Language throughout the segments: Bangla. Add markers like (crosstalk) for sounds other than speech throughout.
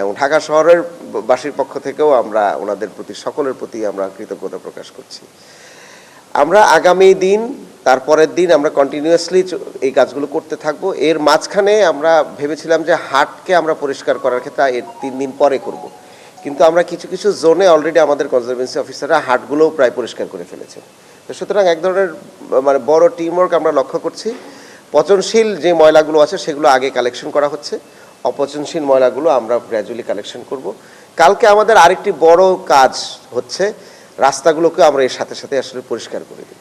এবং ঢাকা শহরের বাসীর পক্ষ থেকেও আমরা ওনাদের প্রতি, সকলের প্রতি আমরা কৃতজ্ঞতা প্রকাশ করছি। আমরা আগামী দিন তারপরের দিন আমরা কন্টিনিউয়াসলি এই কাজগুলো করতে থাকব। এর মাঝখানে আমরা ভেবেছিলাম যে হাটকে আমরা পরিষ্কার করার ক্ষেত্রে এর তিন দিন পরে করব। কিন্তু আমরা কিছু কিছু জোনে অলরেডি আমাদের কনজারভেন্সি অফিসাররা হাটগুলোও প্রায় পরিষ্কার করে ফেলেছে তো সুতরাং এক ধরনের মানে বড় টিমওয়ার্ক আমরা লক্ষ্য করছি। পচনশীল যে ময়লাগুলো আছে, সেগুলো আগে কালেকশন করা হচ্ছে। অপচনশীল ময়লাগুলো আমরা গ্র্যাজুয়ালি কালেকশন করব। কালকে আমাদের আরেকটি বড় কাজ হচ্ছে, রাস্তাগুলোকে আমরা এর সাথে সাথে আসলে পরিষ্কার করে দিই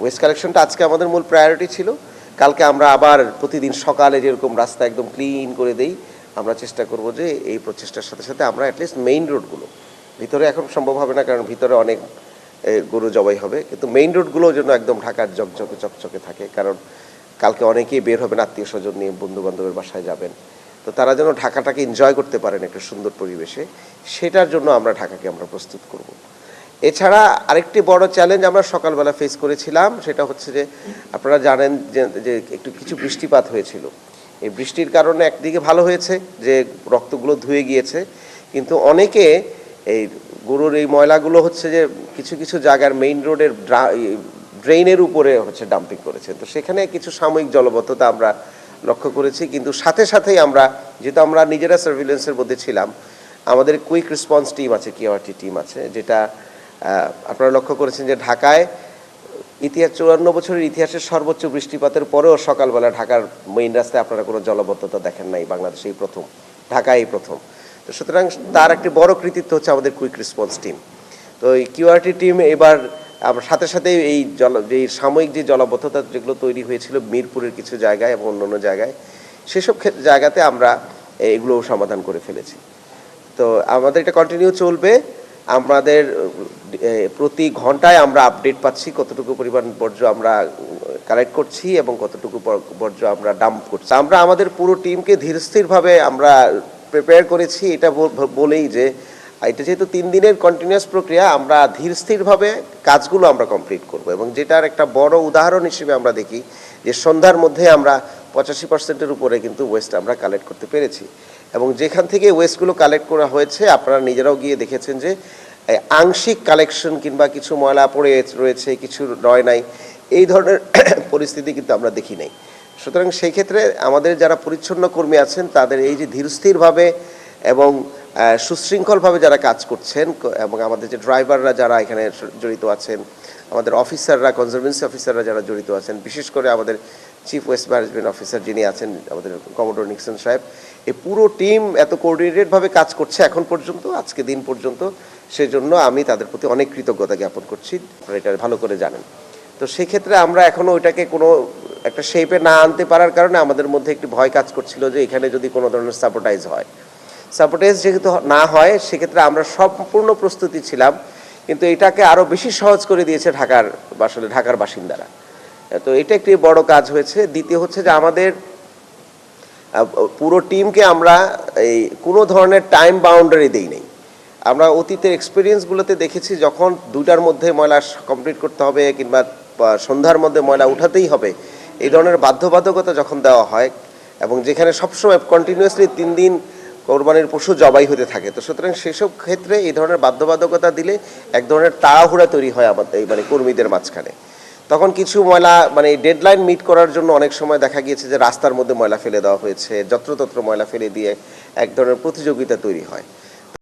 ওয়েস্ট কালেকশনটা আজকে আমাদের মূল প্রায়োরিটি ছিল। কালকে আমরা আবার প্রতিদিন সকালে যেরকম রাস্তা একদম ক্লিন করে দেই, আমরা চেষ্টা করব যে এই প্রচেষ্টার সাথে সাথে আমরা অ্যাটলিস্ট মেইন রোডগুলো ভিতরে এখন সম্ভব হবে না কারণ ভিতরে অনেক গরু জবাই হবে, কিন্তু মেইন রোডগুলো যেন একদম ঢাকার জকজকে চকচকে থাকে। কারণ কালকে অনেকেই বের হবেন, আত্মীয় স্বজন নিয়ে বন্ধু বান্ধবের বাসায় যাবেন। তো তারা যেন ঢাকাটাকে এনজয় করতে পারেন একটা সুন্দর পরিবেশে, সেটার জন্য আমরা ঢাকাকে আমরা প্রস্তুত করব। এছাড়া আরেকটি বড় চ্যালেঞ্জ আমরা সকালবেলা ফেস করেছিলাম, সেটা হচ্ছে যে, আপনারা জানেন যে একটু কিছু বৃষ্টিপাত হয়েছিল। এই বৃষ্টির কারণে একদিকে ভালো হয়েছে যে রক্তগুলো ধুয়ে গিয়েছে, কিন্তু অনেকে এই গরুর এই ময়লাগুলো হচ্ছে যে কিছু কিছু জায়গার মেইন রোডের ড্রেইনের উপরে হচ্ছে ডাম্পিং করেছে। তো সেখানে কিছু সাময়িক জলবদ্ধতা আমরা লক্ষ্য করেছি, কিন্তু সাথে সাথেই আমরা, যেহেতু আমরা নিজেরা সার্ভিলেন্সের মধ্যে ছিলাম, আমাদের কুইক রেসপন্স টিম আছে কিওয়ারটি টিম আছে, যেটা আপনারা লক্ষ্য করেছেন যে ঢাকায় ইতিহাস, চুয়ান্ন বছরের ইতিহাসের সর্বোচ্চ বৃষ্টিপাতের পরেও সকালবেলা ঢাকার মেইন রাস্তায় আপনারা কোনো জলবদ্ধতা দেখেন নাই বাংলাদেশে এই প্রথম ঢাকায় এই প্রথম। তো সুতরাং তার একটি বড় কৃতিত্ব হচ্ছে আমাদের কুইক রেসপন্স টিম তো এই কিউআরটি টিম এবার আমরা সাথে সাথে এই জল, যে সাময়িক যে জলবদ্ধতা যেগুলো তৈরি হয়েছিল মিরপুরের কিছু জায়গায় এবং অন্যান্য জায়গায়, সেসব জায়গাতে আমরা এগুলোও সমাধান করে ফেলেছি। তো আমাদের এটা কন্টিনিউ চলবে। আমাদের প্রতি ঘন্টায় আমরা আপডেট পাচ্ছি কতটুকু পরিমাণ বর্জ্য আমরা কালেক্ট করছি এবং কতটুকু বর্জ্য আমরা ডাম্প করছি। আমরা আমাদের পুরো টিমকে ধীরস্থিরভাবে আমরা প্রিপেয়ার করেছি। এটা বলেই যে এটা যেহেতু তিন দিনের কন্টিনিউয়াস প্রক্রিয়া, আমরা ধীরস্থিরভাবে কাজগুলো আমরা কমপ্লিট করব। এবং যেটার একটা বড় উদাহরণ হিসেবে আমরা দেখি যে সন্ধ্যার মধ্যে আমরা পঁচাশি পার্সেন্টের উপরে কিন্তু ওয়েস্ট আমরা কালেক্ট করতে পেরেছি। এবং যেখান থেকে ওয়েস্টগুলো কালেক্ট করা হয়েছে, আপনারা নিজেরাও গিয়ে দেখেছেন যে আংশিক কালেকশন কিংবা কিছু ময়লা পড়ে রয়েছে, কিছু রয় নাই, এই ধরনের (coughs) পরিস্থিতি কিন্তু আমরা দেখি নাই। সুতরাং সেই ক্ষেত্রে আমাদের যারা পরিচ্ছন্ন কর্মী আছেন, তাদের এই যে ধীরস্থিরভাবে এবং সুশৃঙ্খলভাবে যারা কাজ করছেন এবং আমাদের যে ড্রাইভাররা যারা এখানে জড়িত আছেন, আমাদের অফিসাররা কনজারভেন্সি অফিসাররা যারা জড়িত আছেন, বিশেষ করে আমাদের চিফ ওয়েস্ট ম্যানেজমেন্ট অফিসার যিনি আছেন, আমাদের কমোডোর নিক্সন সাহেব এই পুরো টিম এত কোঅর্ডিনেটেডভাবে কাজ করছে এখন পর্যন্ত, আজকে দিন পর্যন্ত, সেজন্য আমি তাদের প্রতি অনেক কৃতজ্ঞতা জ্ঞাপন করছি, আপনারা এটা ভালো করে জানেন। তো সেক্ষেত্রে আমরা এখনও ওইটাকে কোনো একটা শেপে না আনতে পারার কারণে আমাদের মধ্যে একটি ভয় কাজ করছিল যে এখানে যদি কোনো ধরনের সাপোর্টাইজ হয়। সাপোর্টাইজ যেহেতু না হয়, সেক্ষেত্রে আমরা সম্পূর্ণ প্রস্তুতি ছিলাম, কিন্তু এটাকে আরও বেশি সহজ করে দিয়েছে ঢাকার আসলে ঢাকার বাসিন্দারা। তো এটা একটি বড় কাজ হয়েছে। দ্বিতীয় হচ্ছে যে আমাদের পুরো টিমকে আমরা এই কোনো ধরনের টাইম বাউন্ডারি দেই নেই। আমরা অতীতের এক্সপিরিয়েন্সগুলোতে দেখেছি যখন দুইটার মধ্যে ময়লা কমপ্লিট করতে হবে কিংবা সন্ধ্যার মধ্যে ময়লা উঠাতেই হবে, এই ধরনের বাধ্যবাধকতা যখন দেওয়া হয় এবং যেখানে সবসময় কন্টিনিউয়াসলি তিন দিন কোরবানির পশু জবাই হতে থাকে। তো সুতরাং সেসব ক্ষেত্রে এই ধরনের বাধ্যবাধকতা দিলে এক ধরনের তাড়াহুড়া তৈরি হয় আমাদের মানে কর্মীদের মাঝখানে। তখন কিছু ময়লা মানে ডেডলাইন মিট করার জন্য অনেক সময় দেখা গিয়েছে যে রাস্তার মধ্যে ময়লা ফেলে দেওয়া হয়েছে, যত্রতত্র ময়লা ফেলে দিয়ে এক ধরনের প্রতিযোগিতা তৈরি হয়।